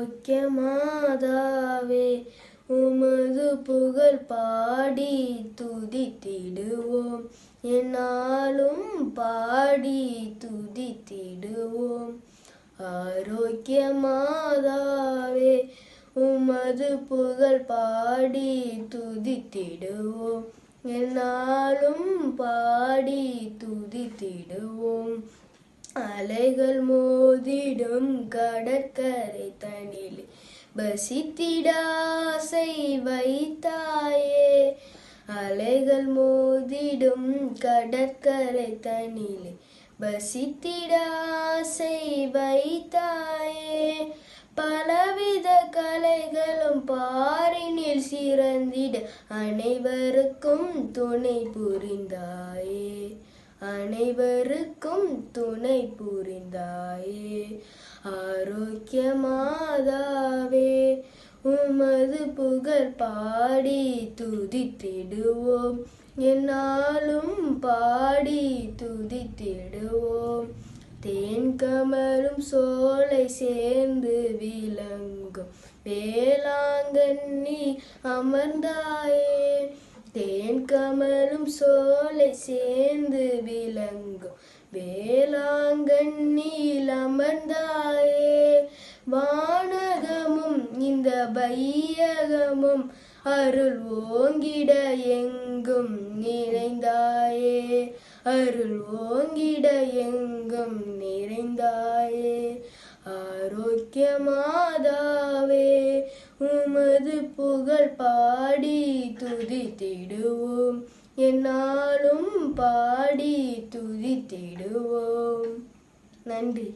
ஓக்கிய மாதாவே உமது புகழ் பாடி துதித்திடுவோம். என்னாலும் பாடி துதித்திடுவோம். ஆரோக்கிய மாதாவே உமது புகழ் பாடி துதித்திடுவோம். என்னாலும் பாடி துதித்திடுவோம். அலைகள் மோதிடும் கடற்கரை தனிலே. பசித்திடாசை வைத்தாயே அலைகள் மோதிடும் கடற்கரை தனிலே. பசித்திடாசை வைத்தாயே பலவித கலைகளும் பாரினில் சிறந்திட அனைவருக்கும் துணை புரிந்தாயே. அனைவருக்கும் துணை புரிந்தாயே. ஆரோக்கிய மாதாவே உமது புகழ் பாடி துதித்திடுவோம். என்னாலும் பாடி துதித்திடுவோம். தேன் கமலும் சோலை சேர்ந்து விளங்கும். வேளாங்கண்ணி அமர்ந்தாயே. கமலும் சோலை சேர்ந்து விளங்கும். வேளாங்கண்ணில் அமர்ந்தாயே வானகமும் இந்த பையகமும் அருள் ஓங்கிட எங்கும் நிறைந்தாயே. அருள் ஓங்கிட எங்கும் நிறைந்தாயே. ஆரோக்கியமாதாவே. உமது புகழ் பாடி துதித்திடுவோம். என்னாலும் பாடி துதித்திடுவோம். நன்றி.